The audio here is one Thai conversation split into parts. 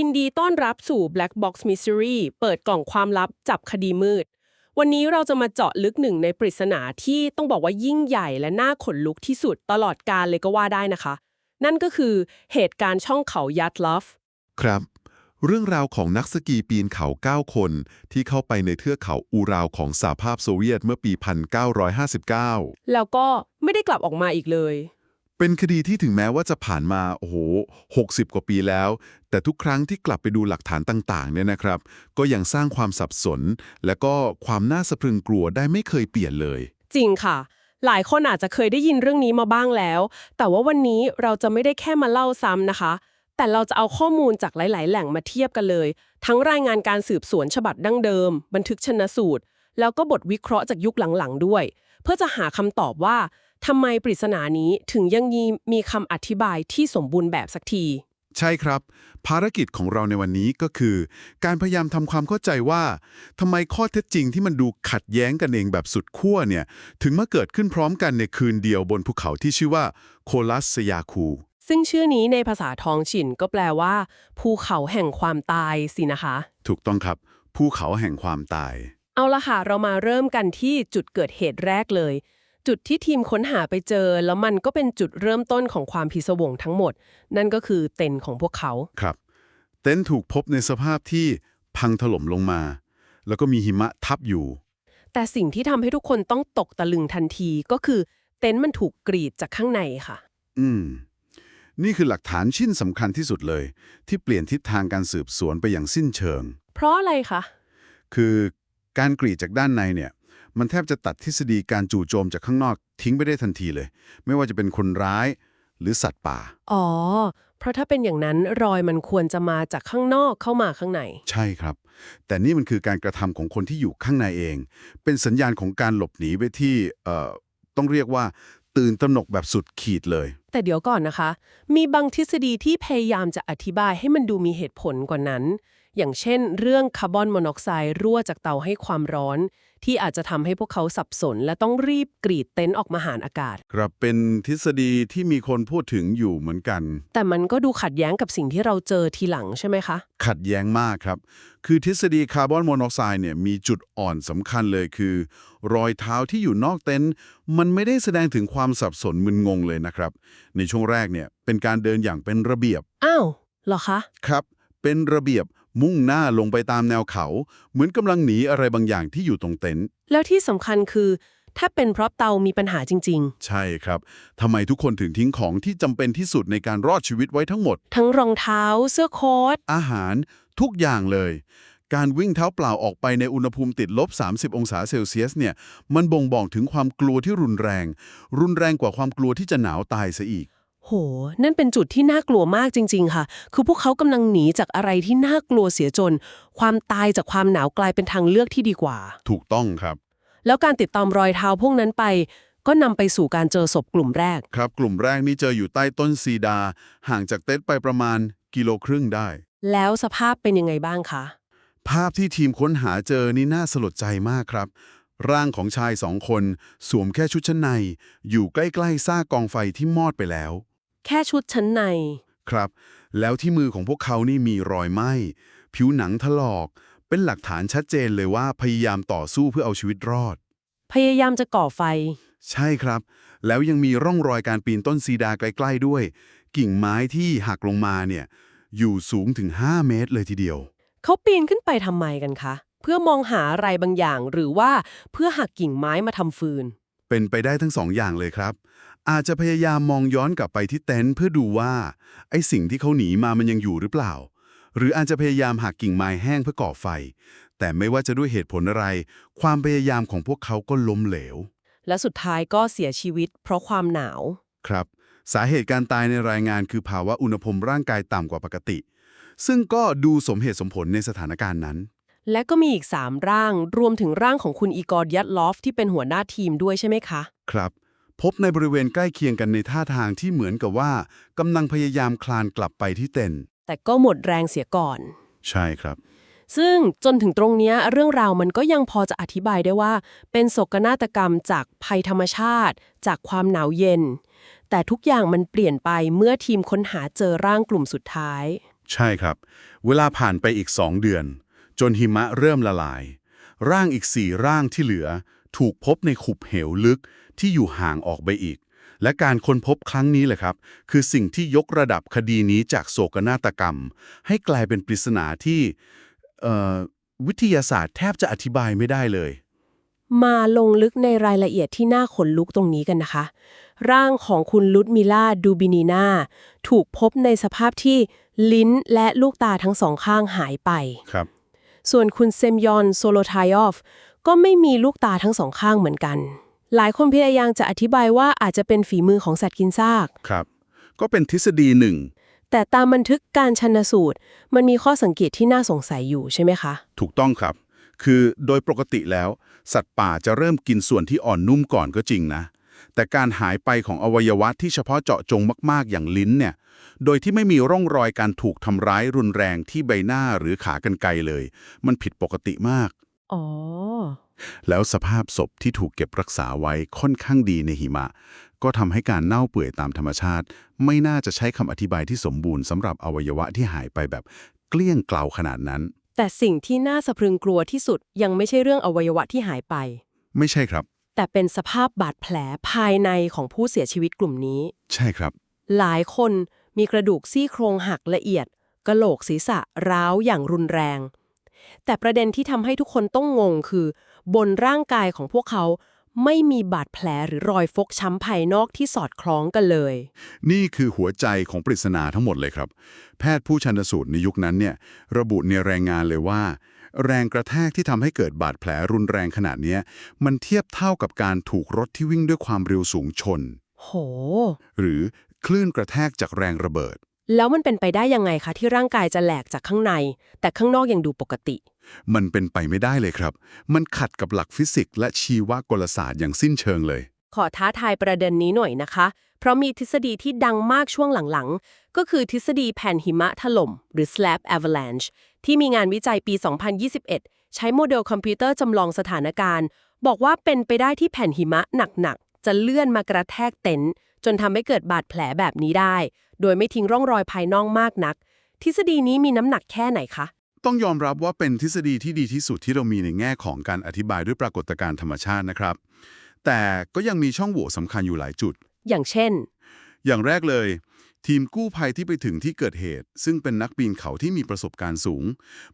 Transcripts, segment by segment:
ยินดีต้อนรับสู่ Black Box Mystery เปิดกล่องความลับจับคดีมืด วันนี้เราจะมาเจาะลึกหนึ่งในปริศนาที่ต้องบอกว่ายิ่งใหญ่และน่าขนลุกที่สุดตลอดกาลเลยก็ว่าได้นะคะ นั่นก็คือเหตุการณ์ช่องเขายัดลอฟครับ เรื่องราวของนักสกีปีนเขา 9 คน ที่เข้าไปในเทือกเขาอูราวของสหภาพโซเวียตเมื่อปี 1959 แล้วก็ไม่ได้กลับออกมาอีกเลย เป็นคดีที่ถึงแม้ว่าจะผ่านมาโอ้โห60กว่าปีแล้ว แต่ทุกครั้งที่กลับไปดูหลักฐานต่างๆเนี่ยนะครับ ก็ยังสร้างความสับสน และก็ความน่าสะพรึงกลัวได้ไม่เคยเปลี่ยนเลย จริงค่ะ หลายคนอาจจะเคยได้ยินเรื่องนี้มาบ้างแล้ว แต่ว่าวันนี้เราจะไม่ได้แค่มาเล่าซ้ำนะคะ แต่เราจะเอาข้อมูลจากหลาย ๆ แหล่งมาเทียบกันเลย ทั้งรายงานการสืบสวนฉบับดั้งเดิม บันทึกชนสูตร แล้วก็บทวิเคราะห์จากยุคหลังๆด้วย เพื่อจะหาคำตอบว่า ทำไมปริศนานี้ถึงยังมีมีคำอธิบายที่สมบูรณ์แบบสักที ใช่ครับ ภารกิจของเราในวันนี้ก็คือ การพยายามทำความเข้าใจว่าทำไมข้อเท็จจริงที่มันดูขัดแย้งกันเองแบบสุดขั้วเนี่ย ถึงมาเกิดขึ้นพร้อมกันในคืนเดียวบนภูเขาที่ชื่อว่าโคลัสสยาคู ซึ่งชื่อนี้ในภาษาท้องถิ่นก็แปลว่า ภูเขาแห่งความตายสินะคะ ถูกต้องครับ ภูเขาแห่งความตาย เอาละค่ะเรามาเริ่มกันที่จุดเกิดเหตุแรกเลย จุดที่ทีมค้นหาไปเจอ แล้วมันก็เป็นจุดเริ่มต้นของความพิศวงทั้งหมด นั่นก็คือเต็นท์ของพวกเขา ครับ เต็นท์ถูกพบในสภาพที่พังถล่มลงมา แล้วก็มีหิมะทับอยู่ แต่สิ่งที่ทำให้ทุกคนต้องตกตะลึงทันทีก็คือเต็นท์มันถูกกรีดจากข้างในค่ะ อืม นี่คือหลักฐานชิ้นสำคัญที่สุดเลย ที่เปลี่ยนทิศทางการสืบสวนไปอย่างสิ้นเชิง เพราะอะไรคะ คือการกรีดจากด้านในเนี่ย มันแทบจะตัดทฤษฎีการจู่โจมจากข้างนอกทิ้งไปได้ทันทีเลย ไม่ว่าจะเป็นคนร้ายหรือสัตว์ป่า อ๋อ เพราะถ้าเป็นอย่างนั้นรอยมันควรจะมาจากข้างนอกเข้ามาข้างใน ใช่ครับ แต่นี่มันคือการกระทำของคนที่อยู่ข้างในเอง เป็นสัญญาณของการหลบหนีไปที่เอ่อต้องเรียกว่า ตื่นตระหนกแบบสุดขีดเลย แต่เดี๋ยวก่อนนะคะ มีบางทฤษฎีที่พยายามจะอธิบายให้มันดูมีเหตุผลกว่านั้น อย่างเช่น เรื่องคาร์บอนมอนอกไซด์รั่วจากเตาให้ความร้อน ที่อาจจะทำให้พวกเขาสับสน และต้องรีบกรีดเต็นท์ออกมาหารอากาศ ครับเป็นทฤษฎีที่มีคนพูดถึงอยู่เหมือนกัน แต่มันก็ดูขัดแย้งกับสิ่งที่เราเจอทีหลังใช่ไหมคะ ขัดแย้งมากครับ คือทฤษฎีคาร์บอนมอนอกไซด์เนี่ยมีจุดอ่อนสำคัญเลยคือ รอยเท้าที่อยู่นอกเต็นท์มันไม่ได้แสดงถึงความสับสนมึนงงเลยนะครับ ในช่วงแรกเนี่ยเป็นการเดินอย่างเป็นระเบียบอ้าวเหรอคะ ครับ เป็นระเบียบ มุ่งหน้าลงไปตามแนวเขา เหมือนกำลังหนีอะไรบางอย่างที่อยู่ตรงเต็นท์แล้วที่สำคัญคือ ถ้าเป็นเพราะเตามีปัญหาจริง ใช่ครับทำไมทุกคนถึงทิ้งของที่จำเป็นที่สุดในการรอดชีวิตไว้ทั้งหมด ๆ ทั้งรองเท้า เสื้อโค้ทอาหารทุกอย่างเลย การวิ่งเท้าเปล่าออกไปในอุณหภูมิติดลบ 30 องศาเซลเซียสเนี่ย มันบ่งบอกถึงความกลัวที่รุนแรง รุนแรงกว่าความกลัวที่จะหนาวตายซะอีก โห นั่นเป็นจุดที่น่ากลัวมากจริง ๆ ค่ะ คือพวกเขากำลังหนีจากอะไรที่น่ากลัวเสียจน ความตายจากความหนาวกลายเป็นทางเลือกที่ดีกว่า ถูกต้องครับ แล้วการติดตามรอยเท้าพวกนั้นไป ก็นำไปสู่การเจอศพกลุ่มแรก ครับ กลุ่มแรกนี่เจออยู่ใต้ต้นซีดา ห่างจากเต็นท์ไปประมาณกิโลครึ่งได้ แล้วสภาพเป็นยังไงบ้างคะ ภาพที่ทีมค้นหาเจอนี่น่าสลดใจมากครับ ร่างของชายสองคน สวมแค่ชุดชั้นใน อยู่ใกล้ๆซากกองไฟที่มอดไปแล้ว แค่ชุดชั้นใน ครับ แล้วที่มือของพวกเขานี่มีรอยไหม้ ผิวหนังถลอก เป็นหลักฐานชัดเจนเลยว่าพยายามต่อสู้เพื่อเอาชีวิตรอด พยายามจะก่อไฟ ใช่ครับ แล้วยังมีร่องรอยการปีนต้นซีดาใกล้ๆด้วย กิ่งไม้ที่หักลงมาเนี่ย อยู่สูงถึง 5 เมตรเลยทีเดียว เขาปีนขึ้นไปทำไมกันคะ เพื่อมองหาอะไรบางอย่างหรือว่าเพื่อหักกิ่งไม้มาทำฟืน เป็นไปได้ทั้งสองอย่างเลยครับ อาจจะพยายามมองย้อนกลับไปที่เต็นท์เพื่อดูว่าไอ้สิ่งที่เขาหนีมามันยังอยู่หรือเปล่า หรืออาจจะพยายามหักกิ่งไม้แห้งเพื่อก่อไฟ แต่ไม่ว่าจะด้วยเหตุผลอะไร ความพยายามของพวกเขาก็ล้มเหลว และสุดท้ายก็เสียชีวิต เพราะความหนาว ครับ สาเหตุการตายในรายงานคือภาวะอุณหภูมิร่างกายต่ำกว่าปกติ ซึ่งก็ดูสมเหตุสมผลในสถานการณ์นั้น และก็มีอีก 3 ร่าง รวมถึงร่างของคุณอีกอร์ยัตลอฟที่เป็นหัวหน้าทีมด้วยใช่ไหมคะ ครับ พบในบริเวณใกล้เคียงกันในท่าทางที่เหมือนกับว่ากำลังพยายามคลานกลับไปที่เต็นท์แต่ก็หมดแรงเสียก่อน ใช่ครับ ซึ่งจนถึงตรงเนี้ยเรื่องราวมันก็ยังพอจะอธิบายได้ว่า เป็นโศกนาฏกรรมจากภัยธรรมชาติ จากความหนาวเย็น แต่ทุกอย่างมันเปลี่ยนไปเมื่อทีมค้นหาเจอร่างกลุ่มสุดท้าย ใช่ครับ เวลาผ่านไปอีก2เดือน จนหิมะเริ่มละลาย ร่างอีก4ร่างที่เหลือ ถูกพบในขุบเหวลึกที่อยู่ห่างออกไปอีก และการค้นพบครั้งนี้แหละครับ คือสิ่งที่ยกระดับคดีนี้จากโศกนาฏกรรม ให้กลายเป็นปริศนาที่เอ่อวิทยาศาสตร์แทบจะอธิบายไม่ได้เลย มาลงลึกในรายละเอียดที่น่าขนลุกตรงนี้กันนะคะ ร่างของคุณลุดมิล่าดูบินีนาถูกพบในสภาพที่ลิ้นและลูกตาทั้งสองข้างหายไปครับส่วนคุณเซมยอนโซโลทายอฟ ก็ไม่มีลูกตาทั้งสองข้างเหมือนกัน หลายคนพยายามจะอธิบายว่าอาจจะเป็นฝีมือของสัตว์กินซาก ครับ ก็เป็นทฤษฎีหนึ่ง แต่ตามบันทึกการชันสูตร มันมีข้อสังเกตที่น่าสงสัยอยู่ใช่ไหมคะ ถูกต้องครับ คือโดยปกติแล้ว สัตว์ป่าจะเริ่มกินส่วนที่อ่อนนุ่มก่อนก็จริงนะ แต่การหายไปของอวัยวะที่เฉพาะเจาะจงมาก ๆ อย่างลิ้นเนี่ย โดยที่ไม่มีร่องรอยการถูกทำร้ายรุนแรงที่ใบหน้าหรือขากรรไกรเลย มันผิดปกติมาก อ๋อ แล้วสภาพศพที่ถูกเก็บรักษาไว้ค่อนข้างดีในหิมะ ก็ทำให้การเน่าเปื่อยตามธรรมชาติ ไม่น่าจะใช้คำอธิบายที่สมบูรณ์สำหรับอวัยวะที่หายไปแบบเกลี้ยงเกลาขนาดนั้น แต่สิ่งที่น่าสะพรึงกลัวที่สุดยังไม่ใช่เรื่องอวัยวะที่หายไป ไม่ใช่ครับ แต่เป็นสภาพบาดแผลภายในของผู้เสียชีวิตกลุ่มนี้ ใช่ครับ หลายคนมีกระดูกซี่โครงหักละเอียดกะโหลกศีรษะร้าวอย่างรุนแรง แต่ประเด็นที่ทำให้ทุกคนต้องงงคือ บนร่างกายของพวกเขาไม่มีบาดแผลหรือรอยฟกช้ำภายนอกที่สอดคล้องกันเลย นี่คือหัวใจของปริศนาทั้งหมดเลยครับ แพทย์ผู้ชันสูตรในยุคนั้นเนี่ยระบุในรายงานเลยว่า แรงกระแทกที่ทำให้เกิดบาดแผลรุนแรงขนาดเนี้ยมันเทียบเท่ากับการถูกรถที่วิ่งด้วยความเร็วสูงชน โห หรือคลื่นกระแทกจากแรงระเบิด แล้วมันเป็นไปได้ยังไงคะที่ร่างกายจะแหลกจากข้างใน แต่ข้างนอกยังดูปกติ มันเป็นไปไม่ได้เลยครับ มันขัดกับหลักฟิสิกส์และชีวกลศาสตร์อย่างสิ้นเชิงเลย ขอท้าทายประเด็นนี้หน่อยนะคะ เพราะมีทฤษฎีที่ดังมากช่วงหลังๆ ก็คือทฤษฎีแผ่นหิมะถล่ม หรือ slab avalanche ที่มีงานวิจัยปี 2021 ใช้โมเดลคอมพิวเตอร์จำลองสถานการณ์ บอกว่าเป็นไปได้ที่แผ่นหิมะหนักๆจะเลื่อนมากระแทกเต็นท์ จนทำให้เกิดบาดแผลแบบนี้ได้ โดยไม่ทิ้งร่องรอยภายนอกมากนัก ทฤษฎีนี้มีน้ำหนักแค่ไหนคะ ต้องยอมรับว่าเป็นทฤษฎีที่ดีที่สุดที่เรามีในแง่ของการอธิบายด้วยปรากฏการณ์ธรรมชาตินะครับ แต่ก็ยังมีช่องโหว่สำคัญอยู่หลายจุด อย่างเช่น อย่างแรกเลย ทีมกู้ภัยที่ไปถึงที่เกิดเหตุ ซึ่งเป็นนักปีนเขาที่มีประสบการณ์สูง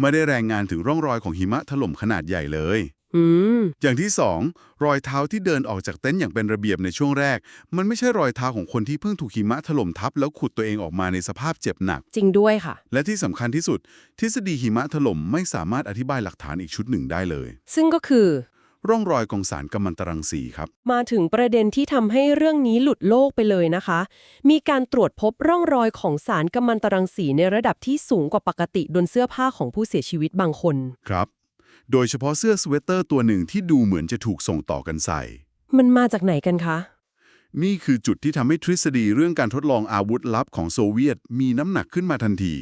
ไม่ได้รายงานถึงร่องรอยของหิมะถล่มขนาดใหญ่เลย อืม อย่างที่ 2 รอยเท้าที่เดินออกจากเต็นท์อย่างเป็นระเบียบในช่วงแรก มันไม่ใช่รอยเท้าของคนที่เพิ่งถูกหิมะถล่มทับแล้วขุดตัวเองออกมาในสภาพเจ็บหนัก จริงด้วยค่ะ และที่สำคัญที่สุด ทฤษฎีหิมะถล่มไม่สามารถอธิบายหลักฐานอีกชุดหนึ่งได้เลย ซึ่งก็คือ ร่องรอยของสารกัมมันตรังสีครับ มาถึงประเด็นที่ทำให้เรื่องนี้หลุดโลกไปเลยนะคะ มีการตรวจพบร่องรอยของสารกัมมันตรังสีในระดับที่สูงกว่าปกติบนเสื้อผ้าของผู้เสียชีวิตบางคน ครับ โดยเฉพาะเสื้อสเวตเตอร์ตัวหนึ่งที่ดูเหมือนจะถูกส่งต่อกันใส่ มันมาจากไหนกันคะ นี่คือจุดที่ทำให้ทฤษฎีเรื่องการทดลองอาวุธลับของโซเวียตมีน้ำหนักขึ้นมาทันที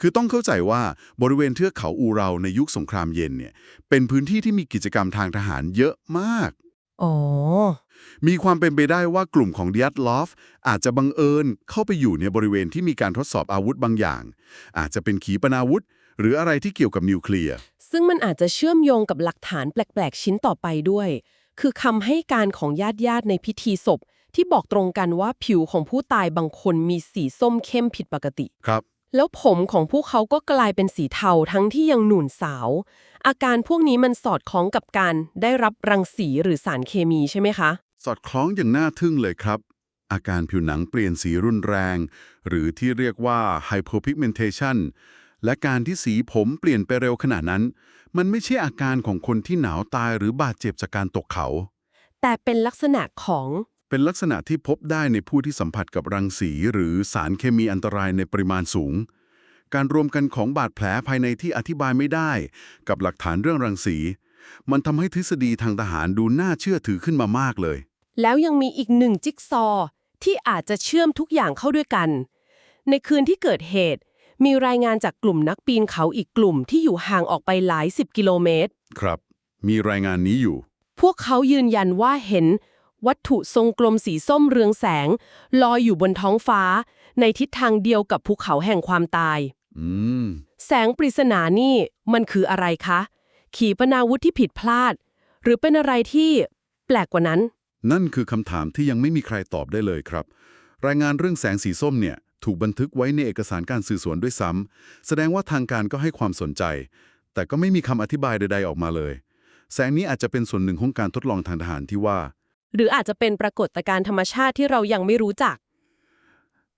คือต้องเข้าใจว่าบริเวณเทือกเขาอูเราในยุคสงครามเย็นเนี่ยเป็นพื้นที่ที่มีกิจกรรมทางทหารเยอะมาก อ๋อ มีความเป็นไปได้ว่ากลุ่มของดิยัตลอฟอาจจะบังเอิญเข้าไปอยู่ในบริเวณที่มีการทดสอบอาวุธบางอย่าง อาจจะเป็นขีปนาวุธ หรืออะไรที่เกี่ยวกับนิวเคลียร์ ซึ่งมันอาจจะเชื่อมโยงกับหลักฐานแปลกๆ ชิ้นต่อไปด้วย คือคำให้การของญาติญาติๆในพิธีศพ ที่บอกตรงกันว่าผิวของผู้ตายบางคนมีสีส้มเข้มผิดปกติ ครับ แล้วผมของพวกเขาก็กลายเป็นสีเทาทั้งที่ยังหนุ่นสาว อาการพวกนี้มันสอดคล้องกับการได้รับรังสีหรือสารเคมีใช่ไหมคะ สอดคล้องอย่างน่าทึ่งเลยครับ อาการผิวหนังเปลี่ยนสีรุนแรง หรือที่เรียกว่า hypopigmentation และการที่สีผมเปลี่ยนไปเร็วขนาดนั้น มันไม่ใช่อาการของคนที่หนาวตายหรือบาดเจ็บจากการตกเขา แต่เป็นลักษณะของเป็นลักษณะที่พบได้ในผู้ที่สัมผัสกับรังสีหรือสารเคมีอันตรายในปริมาณสูง การรวมกันของบาดแผลภายในที่อธิบายไม่ได้ กับหลักฐานเรื่องรังสี มันทำให้ทฤษฎีทางทหารดูน่าเชื่อถือขึ้นมามากเลย แล้วยังมีอีกหนึ่งจิ๊กซอว์ที่อาจจะเชื่อมทุกอย่างเข้าด้วยกัน ในคืนที่เกิดเหตุ มีรายงานจากกลุ่มนักปีนเขาอีกกลุ่มที่อยู่ห่างออกไปหลายสิบกิโลเมตร ครับ มีรายงานนี้อยู่ พวกเขายืนยันว่าเห็น วัตถุทรงกลมสีส้มเรืองแสง ลอยอยู่บนท้องฟ้า ในทิศทางเดียวกับภูเขาแห่งความตาย อืม แสงปริศนานี่มันคืออะไรคะ ขีปนาวุธที่ผิดพลาด หรือเป็นอะไรที่แปลกกว่านั้น นั่นคือคำถามที่ยังไม่มีใครตอบได้เลยครับ รายงานเรื่องแสงสีส้มเนี่ย ถูกบันทึกไว้ในเอกสารการสื่อสวนด้วยซ้ำแสดงว่าทางการก็ให้ความสนใจ แต่ก็ไม่มีคำอธิบายใด ๆออกมาเลย แสงนี้อาจจะเป็นส่วนหนึ่งของการทดลองทางทหารที่ว่า หรืออาจจะเป็นปรากฏการณ์ธรรมชาติที่เรายังไม่รู้จัก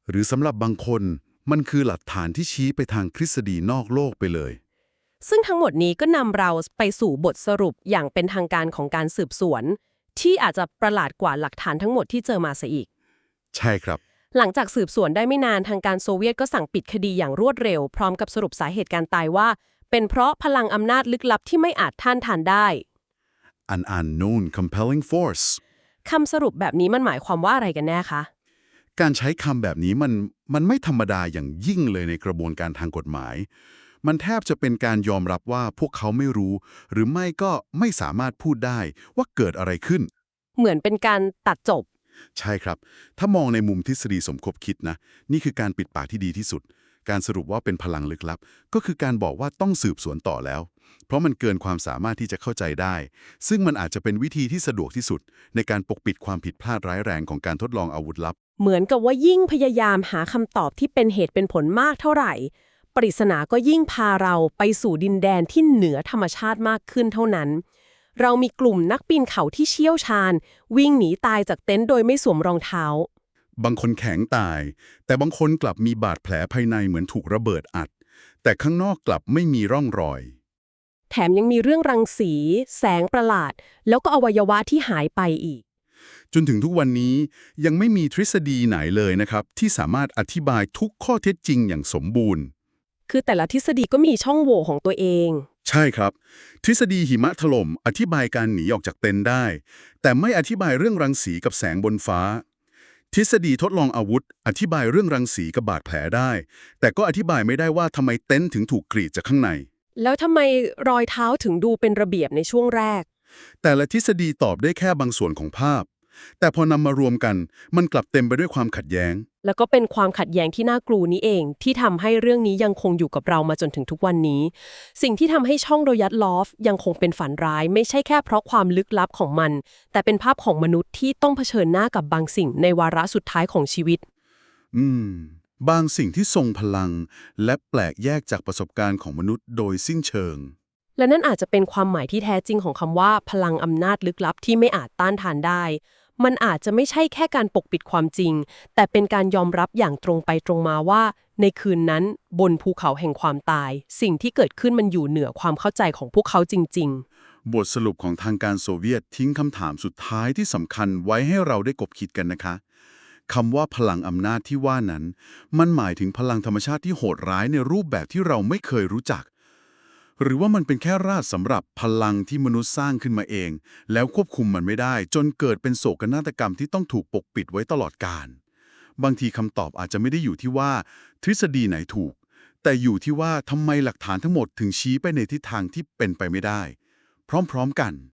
หรือสำหรับบางคนมันคือหลักฐานที่ชี้ไปทางทฤษฎีนอกโลกไปเลย ซึ่งทั้งหมดนี้ก็นำเราไปสู่บทสรุปอย่างเป็นทางการของการสืบสวน ที่อาจจะประหลาดกว่าหลักฐานทั้งหมดที่เจอมาซะอีก ใช่ครับ หลังจากสืบสวนได้ไม่นานทางการโซเวียตก็สั่งปิดคดีอย่างรวดเร็ว พร้อมกับสรุปสาเหตุการตายว่า เป็นเพราะพลังอำนาจลึกลับที่ไม่อาจท่านทานได้ an unknown compelling force คำสรุปแบบนี้มันหมายความว่าอะไรกันแน่คะ การใช้คำแบบนี้มันมันไม่ธรรมดาอย่างยิ่งเลยในกระบวนการทางกฎหมาย มันแทบจะเป็นการยอมรับว่าพวกเขาไม่รู้ หรือไม่ก็ไม่สามารถพูดได้ว่าเกิดอะไรขึ้น เหมือนเป็นการตัดจบ ใช่ครับ ถ้ามองในมุมทฤษฎีสมคบคิดนะ นี่คือการปิดปากที่ดีที่สุด การสรุปว่าเป็นพลังลึกลับ ก็คือการบอกว่าต้องสืบสวนต่อแล้ว เพราะมันเกินความสามารถที่จะเข้าใจได้ ซึ่งมันอาจจะเป็นวิธีที่สะดวกที่สุด ในการปกปิดความผิดพลาดร้ายแรงของการทดลองอาวุธลับ เหมือนกับว่ายิ่งพยายามหาคำตอบที่เป็นเหตุเป็นผลมากเท่าไหร่ ปริศนาก็ยิ่งพาเราไปสู่ดินแดนที่เหนือธรรมชาติมากขึ้นเท่านั้น เรามีกลุ่มนักปีนเขาที่เชี่ยวชาญ วิ่งหนีตายจากเต็นท์โดยไม่สวมรองเท้า บางคนแข็งตาย แต่บางคนกลับมีบาดแผลภายในเหมือนถูกระเบิดอัด แต่ข้างนอกกลับไม่มีร่องรอย แถมยังมีเรื่องรังสี แสงประหลาด แล้วก็อวัยวะที่หายไปอีก จนถึงทุกวันนี้ยังไม่มีทฤษฎีไหนเลยนะครับ ที่สามารถอธิบายทุกข้อเท็จจริงอย่างสมบูรณ์ คือแต่ละทฤษฎีก็มีช่องโหว่ของตัวเอง ใช่ครับ ทฤษฎีหิมะถล่มอธิบายการหนีออกจากเต็นท์ได้ แต่ไม่อธิบายเรื่องรังสีกับแสงบนฟ้า ทฤษฎีทดลองอาวุธ อธิบายเรื่องรังสีกับบาดแผลได้ แต่ก็อธิบายไม่ได้ว่าทำไมเต็นท์ถึงถูกกรีดจากข้างใน แล้วทำไมรอยเท้าถึงดูเป็นระเบียบในช่วงแรก แต่ละทฤษฎีตอบได้แค่บางส่วนของภาพ แต่พอนำมารวมกันมันกลับเต็มไปด้วยความขัดแย้ง แล้วก็เป็นความขัดแย้งที่น่ากลัวนี้เอง ที่ทำให้เรื่องนี้ยังคงอยู่กับเรามาจนถึงทุกวันนี้ สิ่งที่ทำให้ช่องโรยัตลอฟยังคงเป็นฝันร้าย ไม่ใช่แค่เพราะความลึกลับของมัน แต่เป็นภาพของมนุษย์ที่ต้องเผชิญหน้ากับบางสิ่งในวาระสุดท้ายของชีวิต อืม บางสิ่งที่ทรงพลัง และแปลกแยกจากประสบการณ์ของมนุษย์โดยสิ้นเชิง และนั่นอาจจะเป็นความหมายที่แท้จริงของคำว่า พลังอำนาจลึกลับที่ไม่อาจต้านทานได้ มันอาจจะไม่ใช่แค่การปกปิดความจริง แต่เป็นการยอมรับอย่างตรงไปตรงมาว่า ในคืนนั้นบนภูเขาแห่งความตาย สิ่งที่เกิดขึ้นมันอยู่เหนือความเข้าใจของพวกเขาจริง ๆ บทสรุปของทางการโซเวียตทิ้งคำถามสุดท้ายที่สำคัญไว้ให้เราได้กบคิดกันนะคะคำว่าพลังอำนาจที่ว่านั้น มันหมายถึงพลังธรรมชาติที่โหดร้ายในรูปแบบที่เราไม่เคยรู้จัก หรือว่ามันเป็นแค่ราชสำหรับพลังที่มนุษย์สร้างขึ้นมาเอง แล้วควบคุมมันไม่ได้ จนเกิดเป็นโศกนาฏกรรมที่ต้องถูกปกปิดไว้ตลอดกาลบางทีคำตอบอาจจะไม่ได้อยู่ที่ว่า ทฤษฎีไหนถูก แต่อยู่ที่ว่าทำไมหลักฐานทั้งหมดถึงชี้ไปในทิศทางที่เป็นไปไม่ได้ พร้อมๆกัน